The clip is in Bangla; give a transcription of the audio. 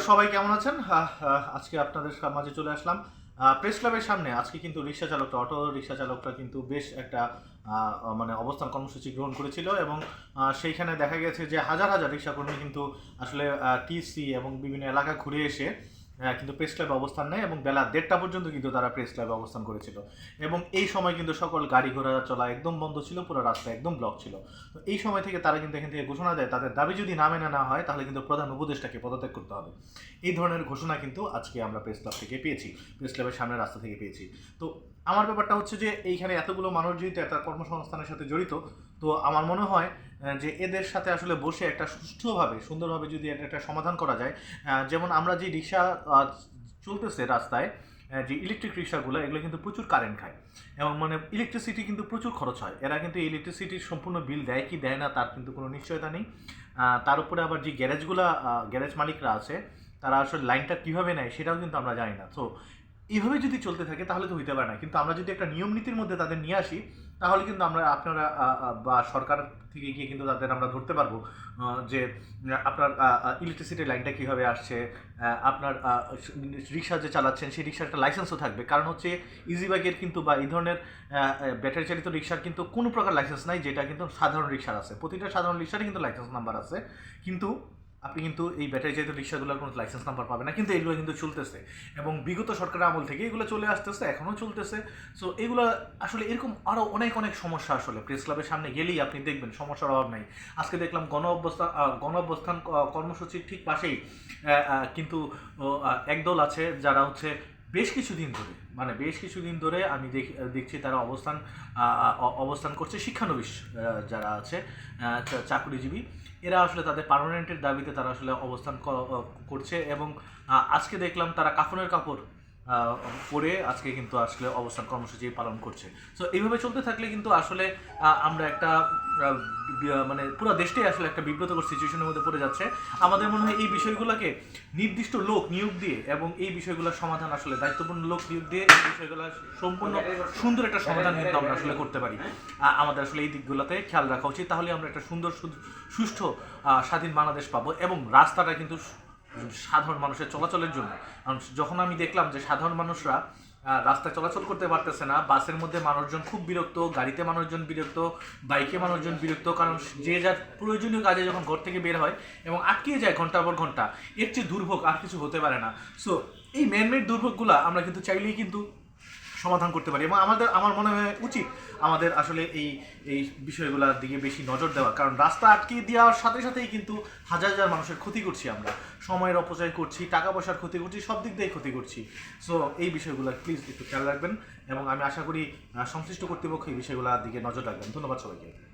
সবাই কেমন আছেন? আহ, আহ, আজকে আপনাদের মাঝে চলে আসলাম। প্রেস ক্লাবের সামনে আজকে কিন্তু রিক্সা চালকটা অটো রিক্সা চালকটা কিন্তু বেশ একটা মানে অবস্থান কর্মসূচি গ্রহণ করেছিল এবং সেইখানে দেখা গেছে যে হাজার হাজার রিক্সাকর্মী কিন্তু আসলে টিসি এবং বিভিন্ন এলাকা ঘুরে এসে আহ, কিন্তু প্রেস ক্লাবে অবস্থান নেয় এবং বেলা দেড়টা পর্যন্ত কিন্তু তারা প্রেস ক্লাবে অবস্থান করেছিল। এবং এই সময় কিন্তু সকল গাড়ি ঘোড়া চলা একদম বন্ধ ছিল পুরো রাস্তা একদম ব্লক ছিল। তো এই সময় থেকে তারা কিন্তু এখান থেকে ঘোষণা দেয় তাদের দাবি যদি না মেনে না হয় তাহলে কিন্তু প্রধান উপদেষ্টাকে পদত্যাগ করতে হবে। এই ধরনের ঘোষণা কিন্তু আজকে আমরা প্রেস ক্লাব থেকে পেয়েছি প্রেস ক্লাবের সামনে রাস্তা থেকে পেয়েছি। তো আমার ব্যাপারটা হচ্ছে যে এইখানে এতগুলো মানুষ যেহেতু একটা কর্মসংস্থানের সাথে জড়িত তো আমার মনে হয় যে এদের সাথে আসলে বসে একটা সুষ্ঠুভাবে, সুন্দরভাবে যদি একটা সমাধান করা যায় যেমন আমরা যে রিক্সা চলতেছে রাস্তায় যে ইলেকট্রিক রিক্সাগুলো, এগুলো কিন্তু প্রচুর কারেন্ট খায়। এবং মানে ইলেকট্রিসিটি কিন্তু প্রচুর খরচ হয়। এরা কিন্তু ইলেকট্রিসিটির সম্পূর্ণ বিল দেয় কি দেয় না, তার কিন্তু কোনো নিশ্চয়তা নেই। তার উপরে আবার যে গ্যারেজগুলো গ্যারেজ মালিকরা আছে, তারা আসলে লাইনটা কীভাবে নেয়, সেটাও কিন্তু আমরা জানি না। তো এইভাবে যদি চলতে থাকে, তাহলে তো হইতে পারে না। কিন্তু আমরা যদি একটা নিয়ম নীতির মধ্যে তাদের নিয়ে আসি, তাহলে কিন্তু আমরা আপনারা বা সরকার থেকে গিয়ে কিন্তু তাদের আমরা ধরতে পারব যে আপনার ইলেকট্রিসিটির লাইনটা কীভাবে আসছে আপনার রিক্সা যে চালাচ্ছেন, সেই রিক্সার একটা লাইসেন্সও থাকবে। কারণ হচ্ছে ইজি বাইকের কিন্তু বা এই ধরনের ব্যাটারি চালিত রিক্সার কিন্তু কোনো প্রকার লাইসেন্স নাই, যেটা কিন্তু সাধারণ রিক্সার আছে। প্রতিটা সাধারণ রিক্সারই কিন্তু লাইসেন্স নাম্বার আছে। কিন্তু আপনি কিন্তু এই ব্যাটারি চালিত রিক্সাগুলোর কোনো লাইসেন্স নাম্বার পাবেন না, কিন্তু এগুলো কিন্তু চলতেছে। এবং বিগত সরকারের আমল থেকে এগুলো চলে আসতেছে, এখনও চলতেছে। সো এগুলো আসলে এরকম আরও অনেক অনেক সমস্যা আসলে। প্রেস ক্লাবের সামনে গেলেই আপনি দেখবেন সমস্যার অভাব নাই। আজকে দেখলাম গণ অবস্থান গণ অবস্থান কর্মসূচির ঠিক পাশেই কিন্তু একদল আছে যারা হচ্ছে বেশ কিছুদিন ধরে মানে বেশ কিছুদিন ধরে আমি দেখ- দেখছি তারা অবস্থান অবস্থান করছে শিক্ষানবিশ যারা আছে চাকরিজীবী। এরা আসলে তাদের পারমানেন্টের দাবিতে তারা আসলে অবস্থান করছে এবং আজকে দেখলাম তারা কাফনের কাপড় পরে আজকে কিন্তু আসলে অবস্থান কর্মসূচি পালন করছে। সো এইভাবে চলতে থাকলে কিন্তু আসলে আমরা একটা মানে পুরো দেশটাই আসলে একটা বিব্রতকর সিচুয়েশনের মধ্যে পড়ে যাচ্ছে। আমাদের মনে হয় এই বিষয়গুলোকে নির্দিষ্ট লোক নিয়োগ দিয়ে এবং এই বিষয়গুলোর সমাধান আসলে দায়িত্বপূর্ণ লোক নিয়োগ দিয়ে এই বিষয়গুলো সম্পূর্ণ সুন্দর একটা সমাধান কিন্তু আমরা আসলে করতে পারি। আমাদের আসলে এই দিকগুলোতে খেয়াল রাখা উচিত। তাহলে আমরা একটা সুন্দর সুষ্ঠু স্বাধীন বাংলাদেশ পাবো এবং রাস্তাটা কিন্তু সাধারণ মানুষের চলাচলের জন্য। যখন আমি দেখলাম যে সাধারণ মানুষরা রাস্তায় চলাচল করতে পারতেছে না, বাসের মধ্যে মানুষজন খুব বিরক্ত, গাড়িতে মানুষজন বিরক্ত, বাইকে মানুষজন বিরক্ত, কারণ যে যার প্রয়োজনীয় কাজে যখন ঘর থেকে বের হয় এবং আটকিয়ে যায় ঘণ্টার পর ঘণ্টা, এর চেয়ে দুর্ভোগ আর কিছু হতে পারে না। সো এই ম্যানমেড দুর্ভোগগুলো আমরা কিন্তু চাইলেই কিন্তু সমাধান করতে পারি। এবং আমাদের আমার মনে হয় উচিত আমাদের আসলে এই এই বিষয়গুলোর দিকে বেশি নজর দেওয়া কারণ রাস্তা আটকে দেওয়ার সাথে সাথেই কিন্তু হাজার হাজার মানুষের ক্ষতি করছি আমরা। সময়ের অপচয় করছি, টাকা পয়সার ক্ষতি করছি, সব দিক দিয়েই ক্ষতি করছি। সো এই বিষয়গুলো প্লিজ একটু খেয়াল রাখবেন। এবং আমি আশা করি সংশ্লিষ্ট কর্তৃপক্ষ এই বিষয়গুলোর দিকে নজর রাখবেন। ধন্যবাদ সবাইকে।